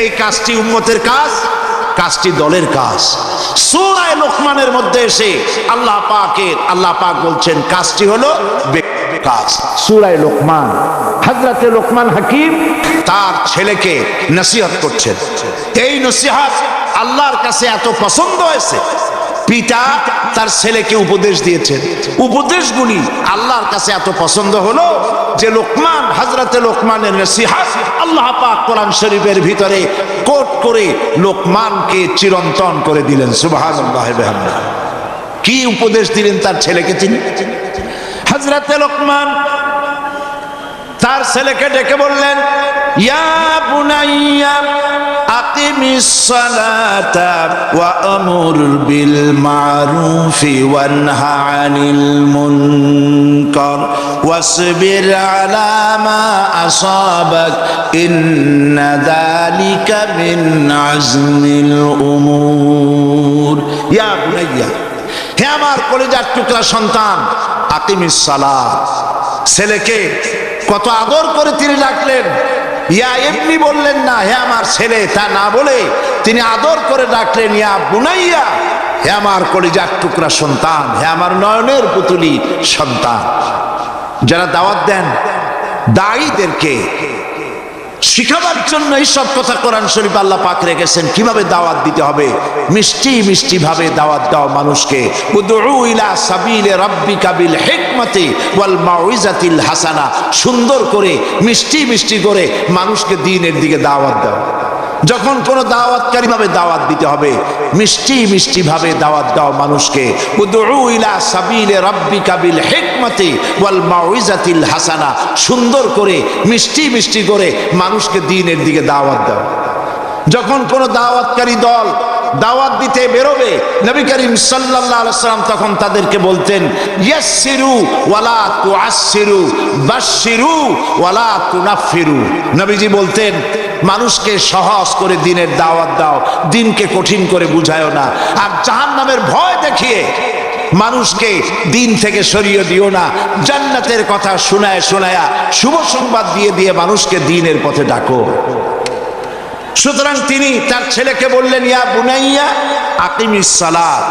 এই কাজটি উম্মতের কাজ কাজটি দলের কাজ। সুরায় লোকমানের মধ্যে এসে আল্লাহ পাকের আল্লাহ পাক বলছেন কাজটি হলো কাজ। সূরায়ে লোকমান হাকিম তার ছেলেকে নসিহত করছেন। এই নসিহাত আল্লাহর কাছে এত পছন্দ হয়েছে। পিতা তার ছেলেকে উপদেশ দিয়েছেন। উপদেশগুলি আল্লাহর কাছে এত পছন্দ হলো যে লোকমান হজরতে লোকমানের নসিহাত আল্লাহ পাক কোরআন শরীফের ভিতরে কোট করে লোকমানকে চিরন্তন করে দিলেন। সুবহানাল্লাহ কি উপদেশ দিলেন তার ছেলেকে তিনি? হজরতে লোকমান তার ছেলেকে ডেকে বললেন, ইয়া বুনাইয়া আকিমিস সালাতা ওয়া আমুর বিল মারুফি ওয়ানহা আনিল মুনকার ওয়াসবির আলা মা আসাবাক ইন্না যালিকা মিন আজমিল উমুর ইয়া বুনাইয়া হে আমার কলেজার টুকরা সন্তান, আকিমিস সালাত। ছেলেকে কত আদর করে তিনি ডাকলেন ইয়া এমনি বললেন না, হে আমার ছেলে, তা না বলে তিনি আদর করে ডাকলেন, ইয়া বুনাইয়া, হে আমার কলিজার টুকরা সন্তান, হে আমার নয়নের পুতুলি সন্তান। যারা দাওয়াত দেন, দায়ীদেরকে শিখাবার জন্য এইসব কথা কোরআন শরীফ আল্লাহ পাক রেখেছেন। কীভাবে দাওয়াত দিতে হবে? মিষ্টি মিষ্টি ভাবে দাওয়াত দাও মানুষকে। হাসানা। সুন্দর করে, মিষ্টি মিষ্টি করে মানুষকে দিনের দিকে দাওয়াত দাও। যখন কোনো দাওয়াতকারী ভাবে দাওয়াত দিতে হবে, মিষ্টি মিষ্টি ভাবে দাওয়াত দাও মানুষকে। হাসানা। সুন্দর করে, মিষ্টি মিষ্টি করে মানুষকে দিনের দিকে দাওয়াত দাও। যখন কোনো দাওয়াতকারী দল দাওয়াত দিতে বেরোবে, নবী করিম সাল্লাম তখন তাদেরকে বলতেন ওয়ালা ওয়ালা বলতেন মানুষকে সহজ করে দিনের দাওয়াত দাও, দিনকে কঠিন করে বুঝায়ও না। আর জাহান্নামের ভয় দেখিয়ে মানুষকে দিন থেকে সরিয়ে দিও না। জান্নাতের কথা শোনায় শোনায়া শুভ সংবাদ দিয়ে দিয়ে মানুষকে দিনের পথে ডাকো। সুতরাং তিনি তার ছেলেকে বললেন, ইয়া বুনাইয়া আকিমিস সালাত,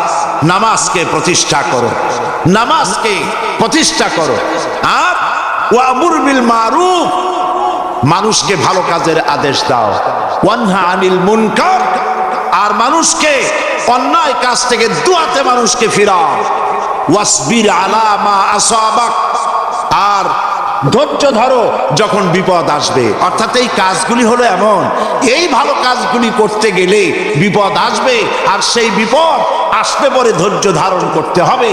নামাজকে প্রতিষ্ঠা করো। নামাজকে প্রতিষ্ঠা করো। আর ওয়ামুর বিল মারুফ মানুষকে ভালো কাজের আদেশ দাও। আনিল মুনকার। আর মানুষকে অন্যায় কাজ থেকে দুয়াতে মানুষকে ফিরাও। ওয়াসবির আলা মা আসাবাক। আর ধৈর্য ধরো যখন বিপদ আসবে। অর্থাৎ এই কাজগুলি হলো এমন। এই ভালো কাজগুলি করতে গেলে বিপদ আসবে আর সেই বিপদ আসতে পরে ধৈর্য ধারণ করতে হবে।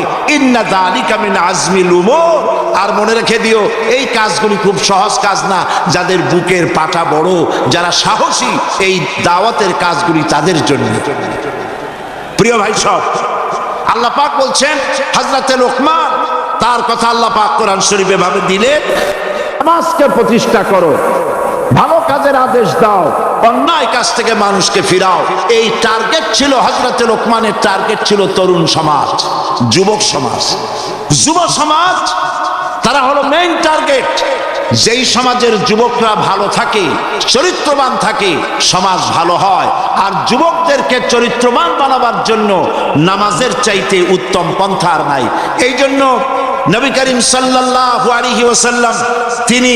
আর মনে রেখে দিও, এই কাজগুলি খুব সহজ কাজ না। যাদের বুকের পাটা বড়, যারা সাহসী, এই দাওয়াতের কাজগুলি তাদের জন্য। প্রিয় ভাই সব, আল্লাহ পাক বলছেন হাজরাতে লোকমান তার কথা আল্লাহ পাক কোরআন শরীফে ভাবে দিলে, নামাজকে প্রতিষ্ঠা করো, ভালো কাজের আদেশ দাও, অন্যায় কাজ থেকে মানুষকে ফিরাও। এই টার্গেট ছিল হজরতে লোকমানের টার্গেট ছিল তরুণ সমাজ, যুবক সমাজ। যুব সমাজ, তারা হলো মেইন টার্গেট যেই সমাজের যুবকরা ভালো থাকে, চরিত্রবান থাকে, সমাজ ভালো হয়। আর যুবকদেরকে চরিত্রবান বানাবার জন্য নামাজের চাইতে উত্তম পন্থা আর নাই। এই জন্য নবী করিম সাল্লাল্লাহু আলাইহি ওয়াসাল্লাম, তিনি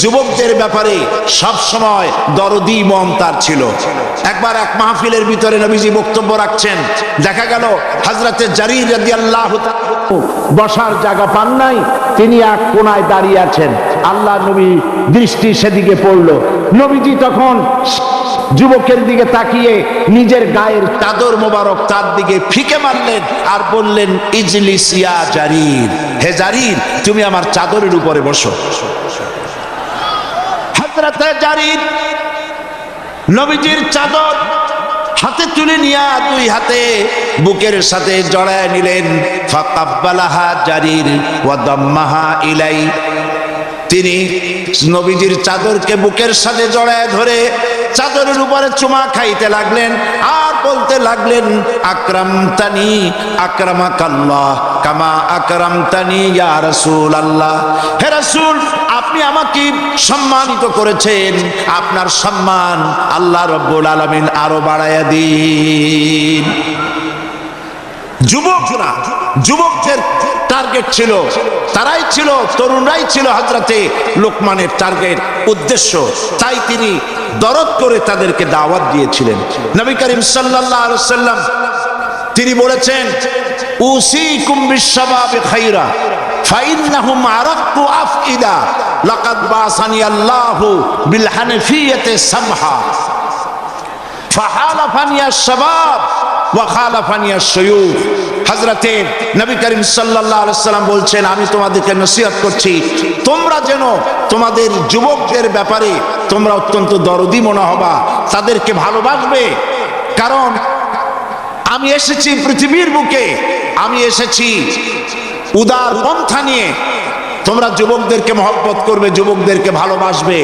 যুবকদের ব্যাপারে সব সময় দরদি মন তার ছিল। একবার এক মাহফিলের ভিতরে নবীজি বক্তব্য রাখছেন, দেখা গেল হযরতে জারির রাদিয়াল্লাহু বসার জায়গা পান নাই, তিনি এক কোনায় দাঁড়িয়ে আছেন। আল্লাহ নবী দৃষ্টি সেদিকে পড়ল। নবীজি তখন যুবকের দিকে তাকিয়ে নিজের গায়ের চাদর মোবারক তার দিকে ফিকে মারলেন আর বললেন ইজলিসিয়া জারির। হে জারির, তুমি আমার চাদরের উপরে বসো। জারির নবীজির চাদর হাতে তুলে নিয়া দুই হাতে বুকের সাথে জড়ায় নিলেন। ফাকাব্বালাহা জারির ওয়া ইলাই। তিনি নবীজির চাদরকে বুকের সাথে জড়ায় ধরে চাদরের উপরে চুমা খাইতে লাগলেন। আর বলতে লাগলেন, আকরামতানি কাল্লা কামা আক্রম ইয়া রাসূল আল্লাহ হে রাসূল আপনি আপনি আমাকে সম্মানিত করেছেন। আপনার সম্মান আল্লাহ রব্বুল আলমিন আরও বাড়াইয়া দিন। যুবকরা, যুবকদের টার্গেট ছিল, তারাই ছিল, তরুণরাই ছিল হাজরাতে লোকমানের টার্গেট উদ্দেশ্য। তাই তিনি দরদ করে তাদেরকে দাওয়াত দিয়েছিলেন। নবী করিম সাল্লাল্লাহু সাল্লাম তিনি বলেছেন সামহা। ফাহালাফানিয়া শাবাব ওয়া খালাফানিয়া শায়ুখ হযরতে নবী করিম সাল্লাল্লাহু আলাইহি বলছেন, আমি তোমাদেরকে নসিহত করছি, তোমরা যেন তোমাদের যুবকদের ব্যাপারে তোমরা অত্যন্ত দরদি মনে হবা তাদেরকে ভালোবাসবে। কারণ আমি এসেছি পৃথিবীর বুকে, আমি এসেছি উদার পন্থা নিয়ে। তোমরা যুবকদেরকে মহব্বত করবে, যুবকদেরকে ভালোবাসবে।